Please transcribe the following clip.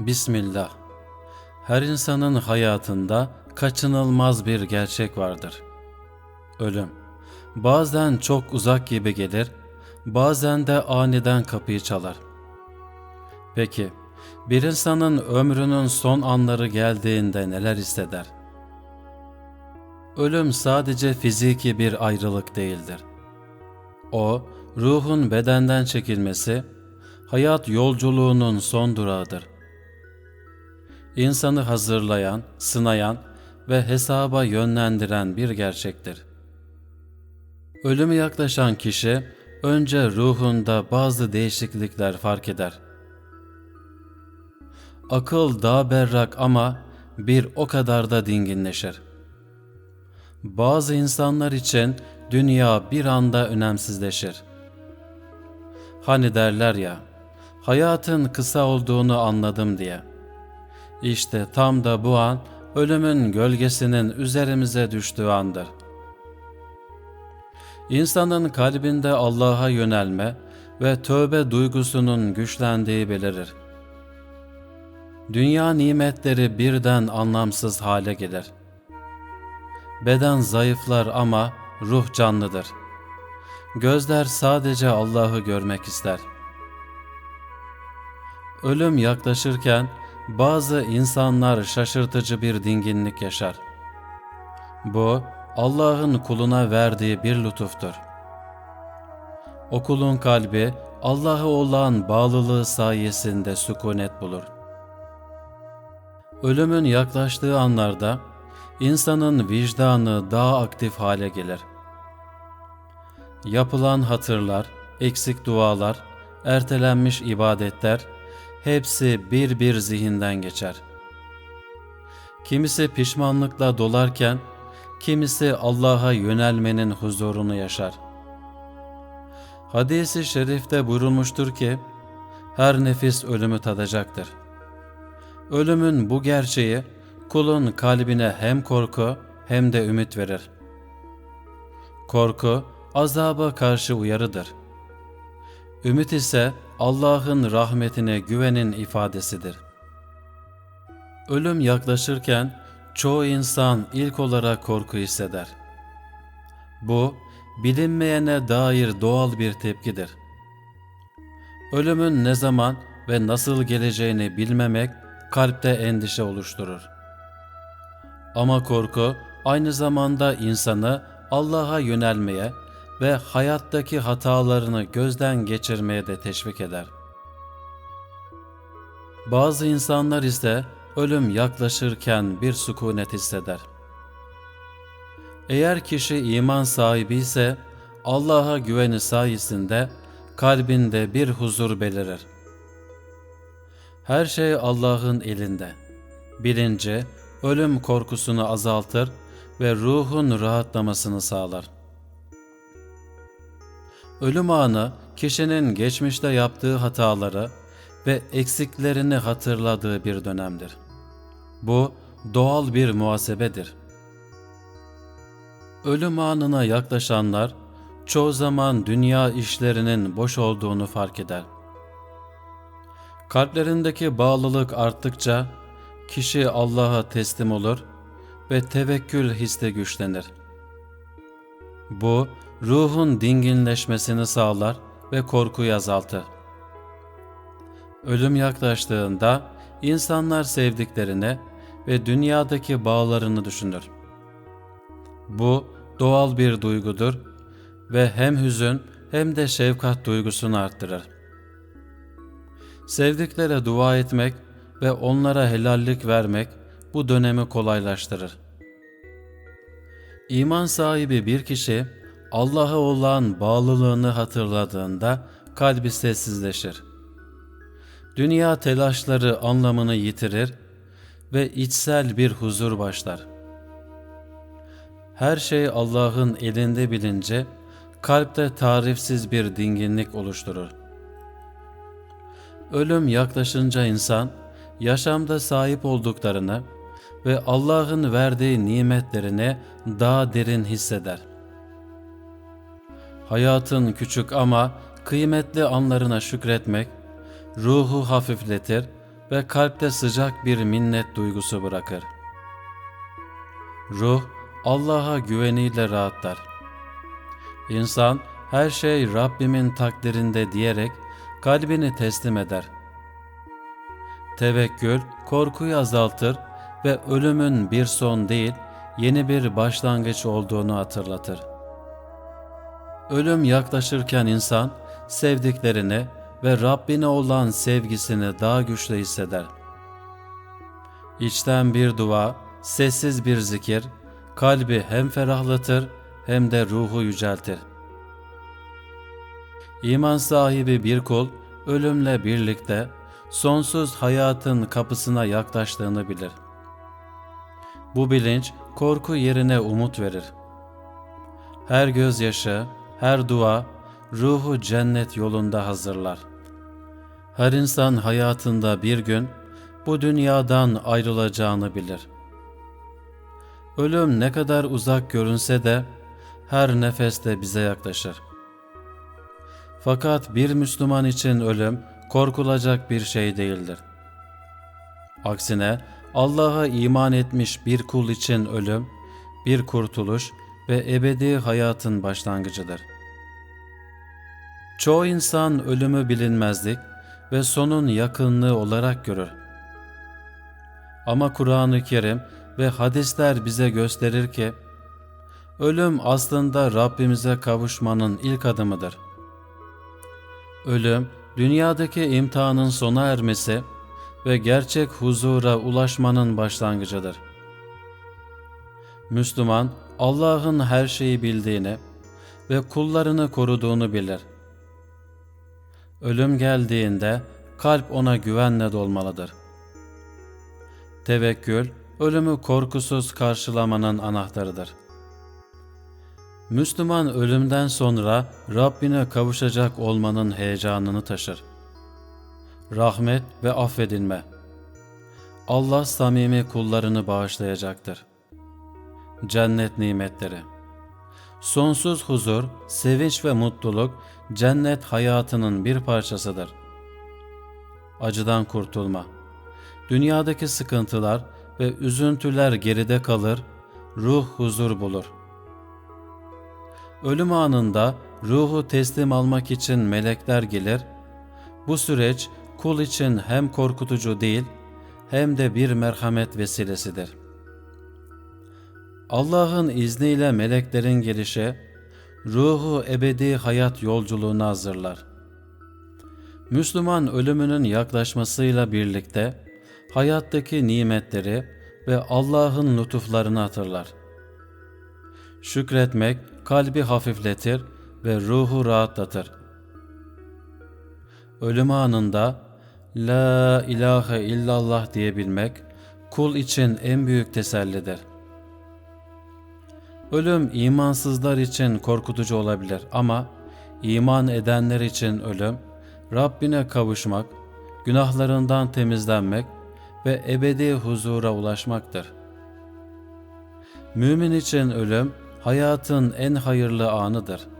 Bismillah. Her insanın hayatında kaçınılmaz bir gerçek vardır. Ölüm. Bazen çok uzak gibi gelir, bazen de aniden kapıyı çalar. Peki, bir insanın ömrünün son anları geldiğinde neler hisseder? Ölüm sadece fiziki bir ayrılık değildir. O, ruhun bedenden çekilmesi, hayat yolculuğunun son durağıdır. İnsanı hazırlayan, sınayan ve hesaba yönlendiren bir gerçektir. Ölümü yaklaşan kişi önce ruhunda bazı değişiklikler fark eder. Akıl daha berrak ama bir o kadar da dinginleşir. Bazı insanlar için dünya bir anda önemsizleşir. Hani derler ya, hayatın kısa olduğunu anladım diye. İşte tam da bu an ölümün gölgesinin üzerimize düştüğü andır. İnsanın kalbinde Allah'a yönelme ve tövbe duygusunun güçlendiği belirir. Dünya nimetleri birden anlamsız hale gelir. Beden zayıflar ama ruh canlıdır. Gözler sadece Allah'ı görmek ister. Ölüm yaklaşırken bazı insanlar şaşırtıcı bir dinginlik yaşar. Bu Allah'ın kuluna verdiği bir lütuftur. O kulun kalbi Allah'a olan bağlılığı sayesinde sükunet bulur. Ölümün yaklaştığı anlarda insanın vicdanı daha aktif hale gelir. Yapılan hatırlar, eksik dualar, ertelenmiş ibadetler hepsi bir bir zihinden geçer. Kimisi pişmanlıkla dolarken, kimisi Allah'a yönelmenin huzurunu yaşar. Hadis-i şerifte buyurulmuştur ki, her nefis ölümü tadacaktır. Ölümün bu gerçeği, kulun kalbine hem korku hem de ümit verir. Korku, azaba karşı uyarıdır. Ümit ise Allah'ın rahmetine güvenin ifadesidir. Ölüm yaklaşırken çoğu insan ilk olarak korku hisseder. Bu, bilinmeyene dair doğal bir tepkidir. Ölümün ne zaman ve nasıl geleceğini bilmemek kalpte endişe oluşturur. Ama korku aynı zamanda insanı Allah'a yönelmeye ve hayattaki hatalarını gözden geçirmeye de teşvik eder. Bazı insanlar ise ölüm yaklaşırken bir sükunet hisseder. Eğer kişi iman sahibi ise Allah'a güveni sayesinde kalbinde bir huzur belirir. Her şey Allah'ın elinde. Bilinci ölüm korkusunu azaltır ve ruhun rahatlamasını sağlar. Ölüm anı kişinin geçmişte yaptığı hataları ve eksiklerini hatırladığı bir dönemdir. Bu doğal bir muhasebedir. Ölüm anına yaklaşanlar çoğu zaman dünya işlerinin boş olduğunu fark eder. Kalplerindeki bağlılık arttıkça kişi Allah'a teslim olur ve tevekkül hissi güçlenir. Bu ruhun dinginleşmesini sağlar ve korkuyu azaltır. Ölüm yaklaştığında insanlar sevdiklerini ve dünyadaki bağlarını düşünür. Bu doğal bir duygudur ve hem hüzün hem de şefkat duygusunu arttırır. Sevdiklere dua etmek ve onlara helallik vermek bu dönemi kolaylaştırır. İman sahibi bir kişi Allah'a olan bağlılığını hatırladığında kalbi sessizleşir. Dünya telaşları anlamını yitirir ve içsel bir huzur başlar. Her şey Allah'ın elinde bilince kalpte tarifsiz bir dinginlik oluşturur. Ölüm yaklaşınca insan yaşamda sahip olduklarını ve Allah'ın verdiği nimetlerini daha derin hisseder. Hayatın küçük ama kıymetli anlarına şükretmek, ruhu hafifletir ve kalpte sıcak bir minnet duygusu bırakır. Ruh Allah'a güveniyle rahatlar. İnsan her şey Rabbimin takdirinde diyerek kalbini teslim eder. Tevekkül korkuyu azaltır ve ölümün bir son değil, yeni bir başlangıç olduğunu hatırlatır. Ölüm yaklaşırken insan sevdiklerini ve Rabbine olan sevgisini daha güçlü hisseder. İçten bir dua, sessiz bir zikir, kalbi hem ferahlatır hem de ruhu yüceltir. İman sahibi bir kul, ölümle birlikte sonsuz hayatın kapısına yaklaştığını bilir. Bu bilinç, korku yerine umut verir. Her gözyaşı, her dua, ruhu cennet yolunda hazırlar. Her insan hayatında bir gün bu dünyadan ayrılacağını bilir. Ölüm ne kadar uzak görünse de her nefeste bize yaklaşır. Fakat bir Müslüman için ölüm korkulacak bir şey değildir. Aksine Allah'a iman etmiş bir kul için ölüm bir kurtuluş ve ebedi hayatın başlangıcıdır. Çoğu insan ölümü bilinmezlik ve sonun yakınlığı olarak görür. Ama Kur'an-ı Kerim ve hadisler bize gösterir ki, ölüm aslında Rabbimize kavuşmanın ilk adımıdır. Ölüm, dünyadaki imtihanın sona ermesi ve gerçek huzura ulaşmanın başlangıcıdır. Müslüman, Allah'ın her şeyi bildiğini ve kullarını koruduğunu bilir. Ölüm geldiğinde kalp ona güvenle dolmalıdır. Tevekkül, ölümü korkusuz karşılamanın anahtarıdır. Müslüman ölümden sonra Rabbine kavuşacak olmanın heyecanını taşır. Rahmet ve affedilme. Allah samimi kullarını bağışlayacaktır. Cennet nimetleri. Sonsuz huzur, sevinç ve mutluluk cennet hayatının bir parçasıdır. Acıdan kurtulma. Dünyadaki sıkıntılar ve üzüntüler geride kalır, ruh huzur bulur. Ölüm anında ruhu teslim almak için melekler gelir. Bu süreç kul için hem korkutucu değil, hem de bir merhamet vesilesidir. Allah'ın izniyle meleklerin gelişi, ruhu ebedi hayat yolculuğuna hazırlar. Müslüman ölümünün yaklaşmasıyla birlikte hayattaki nimetleri ve Allah'ın lütuflarını hatırlar. Şükretmek kalbi hafifletir ve ruhu rahatlatır. Ölüm anında La ilahe illallah diyebilmek kul için en büyük tesellidir. Ölüm imansızlar için korkutucu olabilir ama iman edenler için ölüm Rabbine kavuşmak, günahlarından temizlenmek ve ebedi huzura ulaşmaktır. Mümin için ölüm hayatın en hayırlı anıdır.''